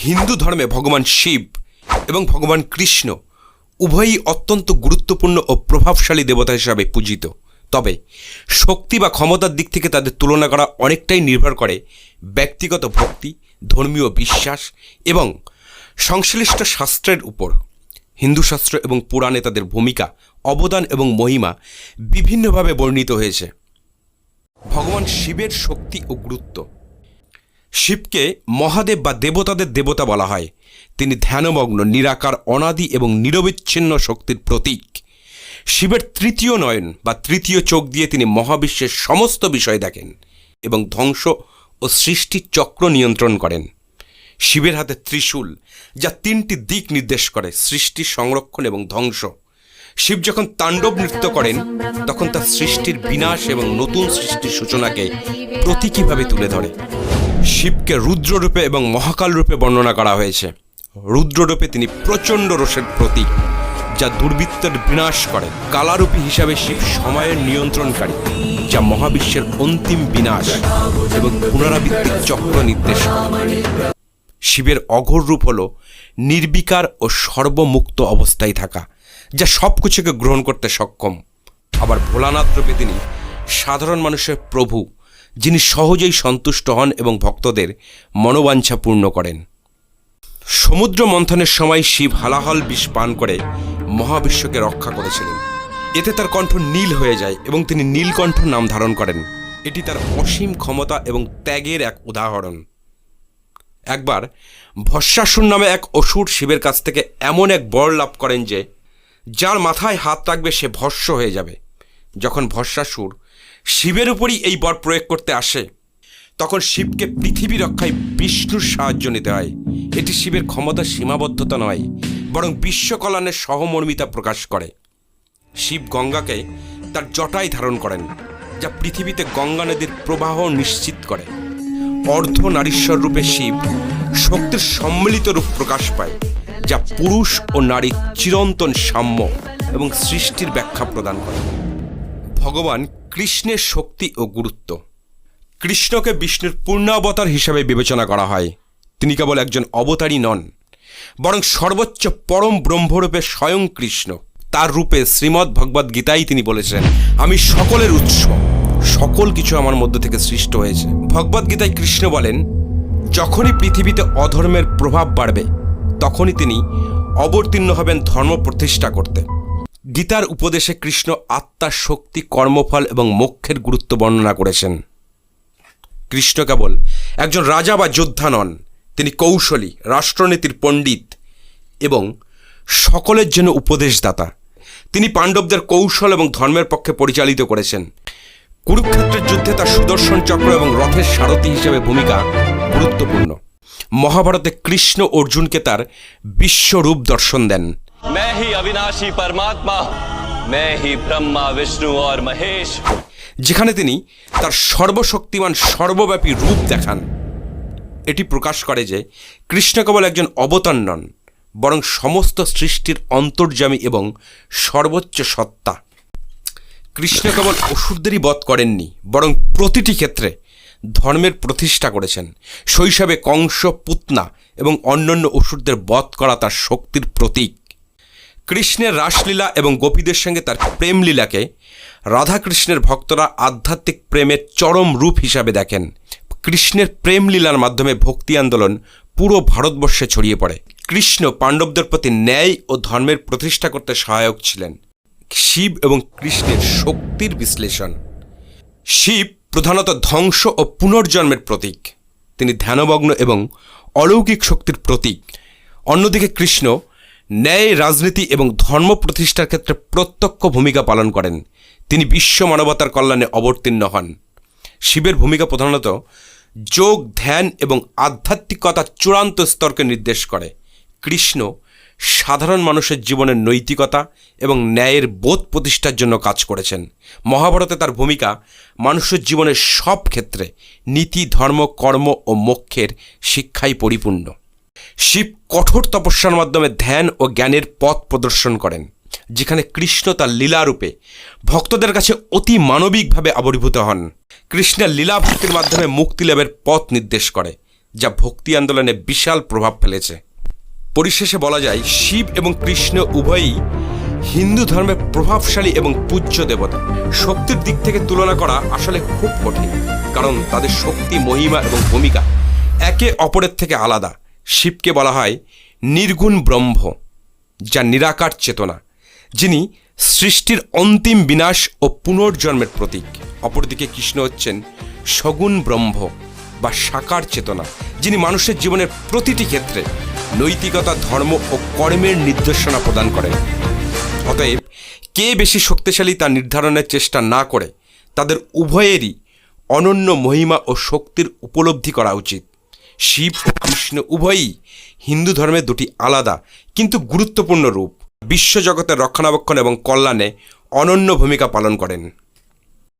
হিন্দু ধর্মে ভগবান শিব এবং ভগবান কৃষ্ণ উভয়ই অত্যন্ত গুরুত্বপূর্ণ ও প্রভাবশালী দেবতা হিসাবে পূজিত। তবে শক্তি বা ক্ষমতার দিক থেকে তাদের তুলনা করা অনেকটাই নির্ভর করে ব্যক্তিগত ভক্তি, ধর্মীয় বিশ্বাস এবং সংশ্লিষ্ট শাস্ত্রের উপর। হিন্দু শাস্ত্র এবং পুরাণে তাদের ভূমিকা, অবদান এবং মহিমা বিভিন্নভাবে বর্ণিত হয়েছে। ভগবান শিবের শক্তি ও গুরুত্ব শিবকে মহাদেব বা দেবতাদের দেবতা বলা হয়। তিনি ধ্যানমগ্ন, নিরাকার, অনাদি এবং নিরবিচ্ছিন্ন শক্তির প্রতীক। শিবের তৃতীয় নয়ন বা তৃতীয় চোখ দিয়ে তিনি মহাবিশ্বের সমস্ত বিষয় দেখেন এবং ধ্বংস ও সৃষ্টির চক্র নিয়ন্ত্রণ করেন। শিবের হাতে ত্রিশূল, যা তিনটি দিক নির্দেশ করে, সৃষ্টি, সংরক্ষণ এবং ধ্বংস। শিব যখন তাণ্ডব নৃত্য করেন, তখন তার সৃষ্টির বিনাশ এবং নতুন সৃষ্টির সূচনাকে প্রতীকীভাবে তুলে ধরে। শিবকে রুদ্ররূপে এবং মহাকাল রূপে বর্ণনা করা হয়েছে। রুদ্ররূপে তিনি প্রচণ্ড রোষের প্রতীক, যা দুর্বৃত্তের বিনাশ করে। কালারূপী হিসাবে শিব সময়ের নিয়ন্ত্রণকারী, যা মহাবিশ্বের অন্তিম বিনাশ এবং পুনরাবৃত্তির চক্র নির্দেশ শিবের অঘোর রূপ হল নির্বিকার ও সর্বমুক্ত অবস্থায় থাকা, যা সব কিছুকে গ্রহণ করতে সক্ষম। আবার ভোলানাথ রূপে তিনি সাধারণ মানুষের প্রভু যিনি সহজেই সন্তুষ্ট হন এবং ভক্তদের মনোবাঞ্ছা পূর্ণ করেন। সমুদ্র মন্থনের সময় শিব হালাহল বিষ পান করে মহাবিশ্বকে রক্ষা করেছিলেন। এতে তার কণ্ঠ নীল হয়ে যায় এবং তিনি নীলকণ্ঠ নাম ধারণ করেন। এটি তার অসীম ক্ষমতা এবং ত্যাগের এক উদাহরণ। একবার ভস্মাসুর নামে এক অসুর শিবের কাছ থেকে এমন এক বর লাভ করেন যে, যার মাথায় হাত রাখবে সে ভস্য হয়ে যাবে। যখন ভস্মাসুর শিবের উপরই এই বর প্রয়োগ করতে আসে। তখন শিবকে পৃথিবী রক্ষায় বিষ্ণুর সাহায্য নিতে হয়। এটি শিবের ক্ষমতার সীমাবদ্ধতা নয়, বরং বিশ্বকল্যাণের সহমর্মিতা প্রকাশ করে। শিব গঙ্গাকে তার জটায় ধারণ করেন, যা পৃথিবীতে গঙ্গা নদীর প্রবাহ নিশ্চিত করে। অর্ধ নারীশ্বর রূপে শিব শক্তির সম্মিলিত রূপ প্রকাশ পায়, যা পুরুষ ও নারীর চিরন্তন সাম্য এবং সৃষ্টির ব্যাখ্যা প্রদান করে। ভগবান কৃষ্ণের শক্তি ও গুরুত্ব। কৃষ্ণকে বিষ্ণুর পূর্ণাবতার হিসাবে বিবেচনা করা হয়। তিনি কেবল একজন অবতারই নন, বরং সর্বোচ্চ পরম ব্রহ্মরূপে স্বয়ং কৃষ্ণ। তার রূপে শ্রীমদ্ ভগবদ্ গীতাই তিনি বলেছেন, আমি সকলের উৎস। সকল কিছু আমার মধ্য থেকে সৃষ্ট হয়েছে। ভগবদ্ গীতায় কৃষ্ণ বলেন, যখনই পৃথিবীতে অধর্মের প্রভাব বাড়বে, তখনই তিনি অবতীর্ণ হবেন ধর্ম প্রতিষ্ঠা করতে। গীতার উপদেশে কৃষ্ণ আত্মার শক্তি, কর্মফল এবং মোক্ষের গুরুত্ব বর্ণনা করেছেন। কৃষ্ণ কেবল একজন রাজা বা যোদ্ধা নন, তিনি কৌশলী, রাষ্ট্রনীতির পণ্ডিত এবং সকলের জন্য উপদেশদাতা। তিনি পাণ্ডবদের কৌশল এবং ধর্মের পক্ষে পরিচালিত করেছেন। কুরুক্ষেত্রের যুদ্ধে তার সুদর্শন চক্র এবং রথের সারথি হিসেবে ভূমিকা গুরুত্বপূর্ণ। মহাভারতে কৃষ্ণ অর্জুনকে তার বিশ্বরূপ দর্শন দেন। मैं ही अविनाशी परमात्मा मैं ही ब्रह्मा विष्णु और महेश যেখানে তিনি তার সর্বশক্তিমান সর্বব্যাপী রূপ দেখান এটি প্রকাশ করে যে কৃষ্ণ কেবল একজন অবতার নন বরং সমস্ত সৃষ্টির অন্তর্যামী এবং সর্বোচ্চ সত্তা কৃষ্ণ কেবল অসুরদেরই বধ করেননি বরং প্রতিটি ক্ষেত্রে ধর্মের প্রতিষ্ঠা করেছেন শৈশবে কংস পুতনা এবং অন্যান্য অসুরদের বধ করা তার শক্তির প্রতীক কৃষ্ণের রাসলীলা এবং গোপীদের সঙ্গে তার প্রেমলীলাকে রাধাকৃষ্ণের ভক্তরা আধ্যাত্মিক প্রেমের চরম রূপ হিসাবে দেখেন। কৃষ্ণের প্রেমলীলার মাধ্যমে ভক্তি আন্দোলন পুরো ভারতবর্ষে ছড়িয়ে পড়ে। কৃষ্ণ পাণ্ডবদের প্রতি ন্যায় ও ধর্মের প্রতিষ্ঠা করতে সহায়ক ছিলেন। শিব এবং কৃষ্ণের শক্তির বিশ্লেষণ। শিব প্রধানত ধ্বংস ও পুনর্জন্মের প্রতীক। তিনি ধ্যানমগ্ন এবং অলৌকিক শক্তির প্রতীক। অন্যদিকে কৃষ্ণ ন্যায়, রাজনীতি এবং ধর্ম প্রতিষ্ঠার ক্ষেত্রে প্রত্যক্ষ ভূমিকা পালন করেন। তিনি বিশ্ব মানবতার কল্যাণে অবতীর্ণ হন। শিবের ভূমিকা প্রধানত যোগ, ধ্যান এবং আধ্যাত্মিকতার চূড়ান্ত স্তরকে নির্দেশ করে। কৃষ্ণ সাধারণ মানুষের জীবনের নৈতিকতা এবং ন্যায়ের বোধ প্রতিষ্ঠার জন্য কাজ করেছেন। মহাভারতে তার ভূমিকা মানুষের জীবনের সব ক্ষেত্রে নীতি, ধর্ম, কর্ম ও মোক্ষের শিক্ষায় পরিপূর্ণ। শিব কঠোর তপস্যার মাধ্যমে ধ্যান ও জ্ঞানের পথ প্রদর্শন করেন, যেখানে কৃষ্ণ তার লীলারূপে ভক্তদের কাছে অতি মানবিকভাবে আবির্ভূত হন। কৃষ্ণের লীলা ভক্তির মাধ্যমে মুক্তি লাভের পথ নির্দেশ করে, যা ভক্তি আন্দোলনে বিশাল প্রভাব ফেলেছে। পরিশেষে বলা যায়, শিব এবং কৃষ্ণ উভয়ই হিন্দু ধর্মের প্রভাবশালী এবং পূজ্য দেবতা। শক্তির দিক থেকে তুলনা করা আসলে খুব কঠিন, কারণ তাদের শক্তি, মহিমা এবং ভূমিকা একে অপরের থেকে আলাদা। শিবকে বলা হয় নির্গুণ ব্রহ্ম, যা নিরাকার চেতনা, যিনি সৃষ্টির অন্তিম বিনাশ ও পুনর্জন্মের প্রতীক। অপরদিকে কৃষ্ণ হচ্ছেন সগুণ ব্রহ্ম বা সাকার চেতনা, যিনি মানুষের জীবনের প্রতিটি ক্ষেত্রে নৈতিকতা, ধর্ম ও কর্মের নির্দেশনা প্রদান করেন। অতএব, কে বেশি শক্তিশালী তা নির্ধারণের চেষ্টা না করে, তাদের উভয়েরই অনন্য মহিমা ও শক্তির উপলব্ধি করা উচিত। শিব ও কৃষ্ণ উভয়ই হিন্দু ধর্মের দুটি আলাদা, কিন্তু গুরুত্বপূর্ণ রূপ। বিশ্বজগতের রক্ষণাবেক্ষণ এবং কল্যাণে অনন্য ভূমিকা পালন করেন।